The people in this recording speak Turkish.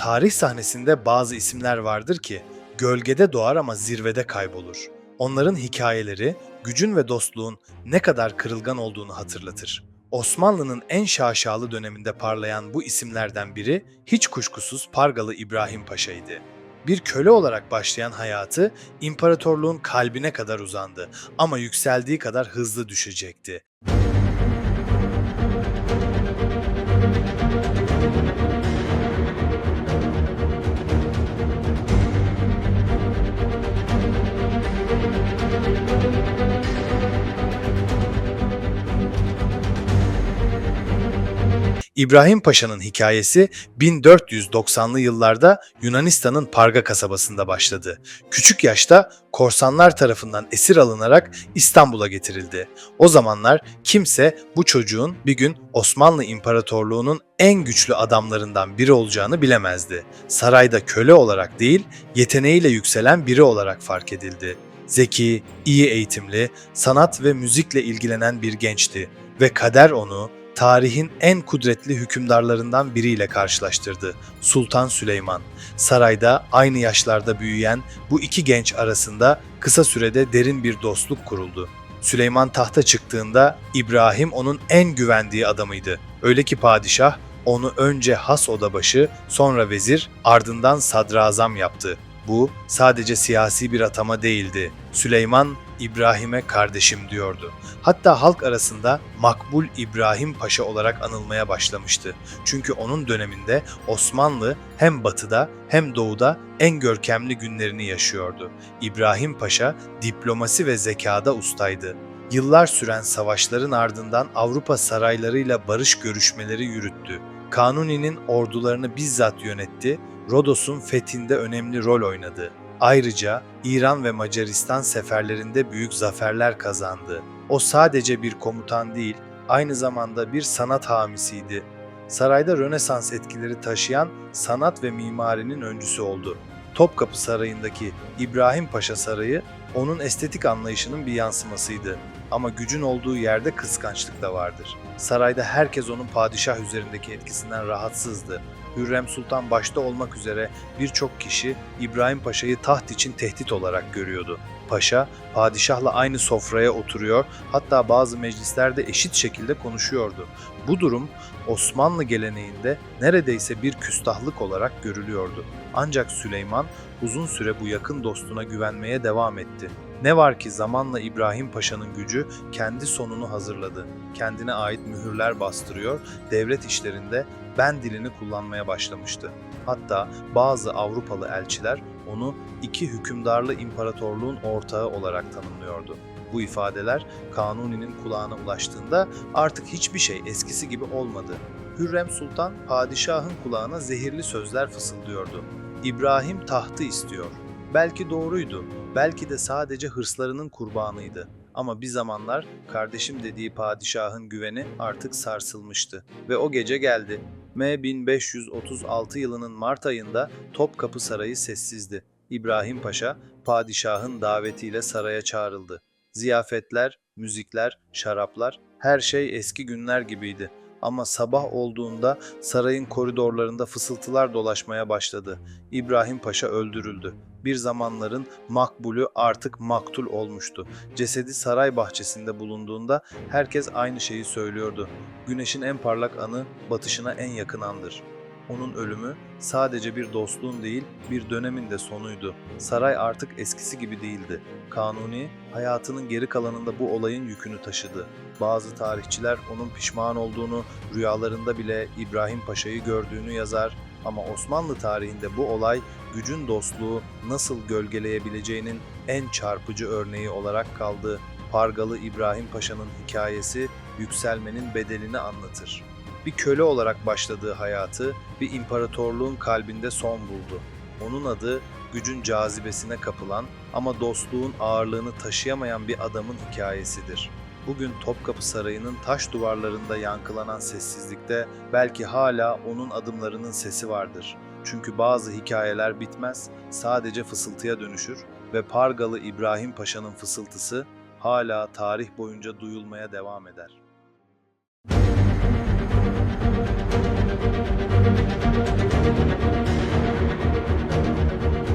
Tarih sahnesinde bazı isimler vardır ki gölgede doğar ama zirvede kaybolur. Onların hikayeleri gücün ve dostluğun ne kadar kırılgan olduğunu hatırlatır. Osmanlı'nın en şaşalı döneminde parlayan bu isimlerden biri hiç kuşkusuz Pargalı İbrahim Paşa'ydı. Bir köle olarak başlayan hayatı imparatorluğun kalbine kadar uzandı ama yükseldiği kadar hızlı düşecekti. İbrahim Paşa'nın hikayesi 1490'lı yıllarda Yunanistan'ın Parga kasabasında başladı. Küçük yaşta korsanlar tarafından esir alınarak İstanbul'a getirildi. O zamanlar kimse bu çocuğun bir gün Osmanlı İmparatorluğu'nun en güçlü adamlarından biri olacağını bilemezdi. Sarayda köle olarak değil, yeteneğiyle yükselen biri olarak fark edildi. Zeki, iyi eğitimli, sanat ve müzikle ilgilenen bir gençti ve kader onu tarihin en kudretli hükümdarlarından biriyle karşılaştırdı. Sultan Süleyman. Sarayda aynı yaşlarda büyüyen bu iki genç arasında kısa sürede derin bir dostluk kuruldu. Süleyman tahta çıktığında İbrahim onun en güvendiği adamıydı. Öyle ki padişah onu önce has odabaşı, sonra vezir, ardından sadrazam yaptı. Bu sadece siyasi bir atama değildi. Süleyman İbrahim'e kardeşim diyordu. Hatta halk arasında Makbul İbrahim Paşa olarak anılmaya başlamıştı. Çünkü onun döneminde Osmanlı hem batıda hem doğuda en görkemli günlerini yaşıyordu. İbrahim Paşa diplomasi ve zekada ustaydı. Yıllar süren savaşların ardından Avrupa saraylarıyla barış görüşmeleri yürüttü. Kanuni'nin ordularını bizzat yönetti, Rodos'un fethinde önemli rol oynadı. Ayrıca İran ve Macaristan seferlerinde büyük zaferler kazandı. O sadece bir komutan değil, aynı zamanda bir sanat hamisiydi. Sarayda Rönesans etkileri taşıyan sanat ve mimarinin öncüsü oldu. Topkapı Sarayı'ndaki İbrahim Paşa Sarayı onun estetik anlayışının bir yansımasıydı. Ama gücün olduğu yerde kıskançlık da vardır. Sarayda herkes onun padişah üzerindeki etkisinden rahatsızdı. Hürrem Sultan başta olmak üzere birçok kişi İbrahim Paşa'yı taht için tehdit olarak görüyordu. Paşa, padişahla aynı sofraya oturuyor, hatta bazı meclislerde eşit şekilde konuşuyordu. Bu durum Osmanlı geleneğinde neredeyse bir küstahlık olarak görülüyordu. Ancak Süleyman uzun süre bu yakın dostuna güvenmeye devam etti. Ne var ki zamanla İbrahim Paşa'nın gücü kendi sonunu hazırladı. Kendine ait mühürler bastırıyor, devlet işlerinde ben dilini kullanmaya başlamıştı. Hatta bazı Avrupalı elçiler onu iki hükümdarlı imparatorluğun ortağı olarak tanımlıyordu. Bu ifadeler Kanuni'nin kulağına ulaştığında artık hiçbir şey eskisi gibi olmadı. Hürrem Sultan padişahın kulağına zehirli sözler fısıldıyordu. İbrahim tahtı istiyor. Belki doğruydu, belki de sadece hırslarının kurbanıydı. Ama bir zamanlar kardeşim dediği padişahın güveni artık sarsılmıştı. Ve o gece geldi. M 1536 yılının Mart ayında Topkapı Sarayı sessizdi. İbrahim Paşa padişahın davetiyle saraya çağrıldı. Ziyafetler, müzikler, şaraplar, her şey eski günler gibiydi. Ama sabah olduğunda sarayın koridorlarında fısıltılar dolaşmaya başladı. İbrahim Paşa öldürüldü. Bir zamanların makbulü artık maktul olmuştu. Cesedi saray bahçesinde bulunduğunda herkes aynı şeyi söylüyordu. Güneşin en parlak anı batışına en yakın andır. Onun ölümü sadece bir dostluğun değil, bir dönemin de sonuydu. Saray artık eskisi gibi değildi. Kanuni, hayatının geri kalanında bu olayın yükünü taşıdı. Bazı tarihçiler onun pişman olduğunu, rüyalarında bile İbrahim Paşa'yı gördüğünü yazar ama Osmanlı tarihinde bu olay gücün dostluğu nasıl gölgeleyebileceğinin en çarpıcı örneği olarak kaldı. Pargalı İbrahim Paşa'nın hikayesi yükselmenin bedelini anlatır. Bir köle olarak başladığı hayatı bir imparatorluğun kalbinde son buldu. Onun adı gücün cazibesine kapılan ama dostluğun ağırlığını taşıyamayan bir adamın hikayesidir. Bugün Topkapı Sarayı'nın taş duvarlarında yankılanan sessizlikte belki hala onun adımlarının sesi vardır. Çünkü bazı hikayeler bitmez, sadece fısıltıya dönüşür ve Pargalı İbrahim Paşa'nın fısıltısı hala tarih boyunca duyulmaya devam eder. Thank you.